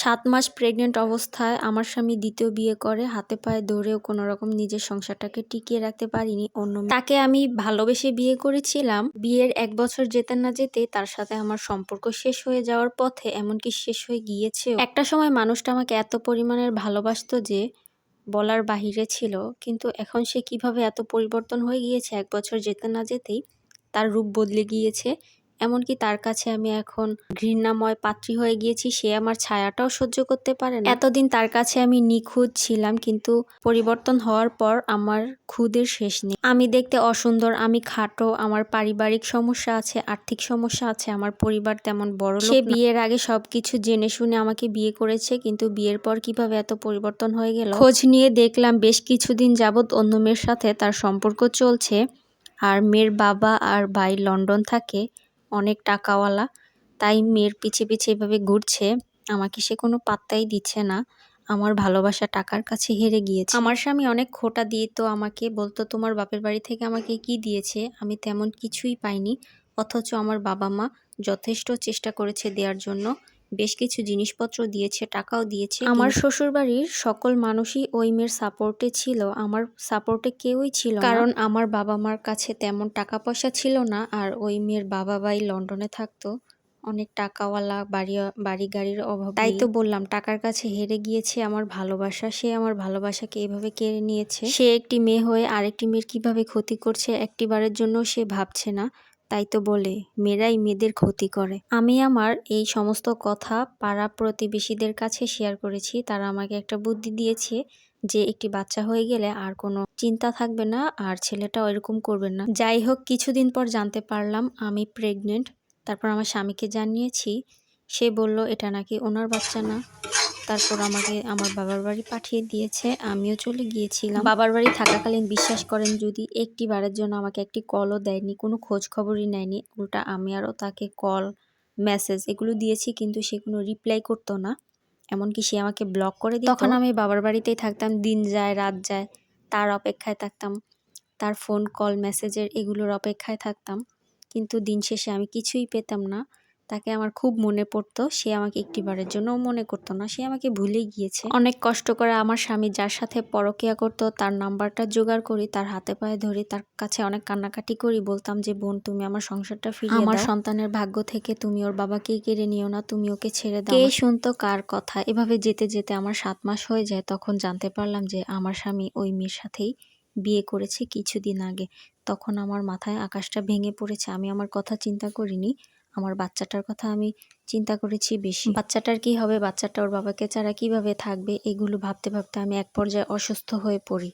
সাত মাস প্রেগনেন্ট অবস্থায় আমার স্বামী দ্বিতীয় বিয়ে করে, হাতে পায়ে ধরেও কোনো রকম নিজের সংসারটাকে টিকিয়ে রাখতে পারিনি, অন্য তাকে আমি ভালোবেসে বিয়ে করেছিলাম। বিয়ের এক বছর যেতে না যেতে তার সাথে আমার সম্পর্ক শেষ হয়ে যাওয়ার পথে এমনকি শেষ হয়ে গিয়েছে একটা সময় মানুষটা আমাকে এত পরিমাণের ভালোবাসতো যে বলার বাহিরে ছিল, কিন্তু এখন সে কীভাবে এত পরিবর্তন হয়ে গিয়েছে, এক বছর যেতে না যেতেই তার রূপ বদলে গিয়েছে এমনকি তার কাছে আমি এখন ঘৃণাময় পাত্রী হয়ে গিয়েছি সে আমার ছায়াটাও সহ্য করতে পারে না। এতদিন তার কাছে আমি নিখুঁত ছিলাম কিন্তু পরিবর্তন হওয়ার পর আমার খুদের শেষ নেই। আমি দেখতে অসুন্দর আমি খাটো আমার পারিবারিক সমস্যা আছে আর্থিক সমস্যা আছে আমার পরিবার তেমন বড় সে বিয়ের আগে সবকিছু জেনে শুনে আমাকে বিয়ে করেছে কিন্তু বিয়ের পর কীভাবে এত পরিবর্তন হয়ে গেল? খোঁজ নিয়ে দেখলাম বেশ কিছুদিন যাবৎ অন্য মেয়ের সাথে তার সম্পর্ক চলছে আর মেয়ের বাবা আর ভাই লন্ডন থাকে। অনেক টাকাওয়ালা। তাই মেয়ের পিছে পিছে এভাবে ঘুরছে, আমাকে সে কোনো পাত্তাই দিচ্ছে না। আমার ভালোবাসা টাকার কাছে হেরে গিয়েছে। আমার স্বামী অনেক খোটা দিয়ে তো আমাকে বলতো, তোমার বাপের বাড়ি থেকে আমাকে কি দিয়েছে? আমি তেমন কিছুই পাইনি। অথচ আমার বাবা মা যথেষ্ট চেষ্টা করেছে দেওয়ার জন্য। বেশ কিছু জিনিসপত্র দিয়েছে টাকাও দিয়েছে আমার শ্বশুর বাড়ির সকল মানুষই ওই মেয়ের সাপোর্টে ছিল আমার সাপোর্টে কেউই ছিল কারণ আমার বাবা মার কাছে তেমন টাকা পয়সা ছিল না আর ওই মেয়ের বাবা ভাই লন্ডনে থাকতো অনেক টাকাওয়ালা বাড়ি বাড়ি গাড়ির অভাব তাই তো বললাম টাকার কাছে হেরে গিয়েছে আমার ভালোবাসা সে আমার ভালোবাসাকে এভাবে কেড়ে নিয়েছে। সে একটি মেয়ে হয়ে আরেকটি মেয়ের কীভাবে ক্ষতি করছে একটিবারের জন্য সে ভাবছে না। তাই তো বলে, মেয়েরাই মেয়েদের ক্ষতি করে। আমি আমার এই সমস্ত কথা পাড়া প্রতিবেশীদের কাছে শেয়ার করেছি। তারা আমাকে একটা বুদ্ধি দিয়েছে যে, একটি বাচ্চা হয়ে গেলে আর কোনো চিন্তা থাকবে না আর ছেলেটা ওইরকম করবে না। যাই হোক, কিছুদিন পর জানতে পারলাম আমি প্রেগনেন্ট তারপর আমার স্বামীকে জানিয়েছি। সে বলল, এটা নাকি ওনার বাচ্চা না? তারপর আমাকে আমার বাবার বাড়ি পাঠিয়ে দিয়েছে। আমিও চলে গিয়েছিলাম। বাবার বাড়ি থাকাকালীন বিশ্বাস করেন যদি একটি বারের জন্য আমাকে একটি কলও দেয়নি কোনো খোঁজ খবরই নেয়নি উল্টা আমি আরও তাকে কল মেসেজ এগুলো দিয়েছি কিন্তু সে কোনো রিপ্লাই করতো না। এমনকি সে আমাকে ব্লক করে দিত। তখন আমি বাবার বাড়িতেই থাকতাম দিন যায় রাত যায় তার অপেক্ষায় থাকতাম তার ফোন কল মেসেজের এগুলোর অপেক্ষায় থাকতাম। কিন্তু দিন শেষে আমি কিছুই পেতাম না। তাকে আমার খুব মনে পড়তো। সে আমাকে একটিবারের জন্য মনে করতো না। সে আমাকে ভুলে গিয়েছে। অনেক কষ্ট করে আমার স্বামী যার সাথে পরকিয়া করতো তার নাম্বারটা জোগাড় করি তার হাতে পায়ে ধরি তার কাছে অনেক কান্নাকাটি করি বলতাম যে বোন তুমি আমার সংসারটা ফিরিয়ে আমার সন্তানের ভাগ্য থেকে তুমি ওর বাবাকে কেড়ে নিও না তুমি ওকে ছেড়ে দাও কে শুনতো কার কথা? এভাবে যেতে যেতে আমার সাত মাস হয়ে যায়। তখন জানতে পারলাম যে আমার স্বামী ওই মেয়ের সাথেই বিয়ে করেছে কিছুদিন আগে। তখন আমার মাথায় আকাশটা ভেঙে পড়েছে। আমি আমার কথা চিন্তা করিনি। আমার বাচ্চাটার কথা আমি চিন্তা করেছি বেশি। বাচ্চাটার কি হবে? বাচ্চাটা ওর বাবাকে ছাড়া কীভাবে থাকবে? এগুলো ভাবতে ভাবতে আমি এক পর্যায়ে অসুস্থ হয়ে পড়ি।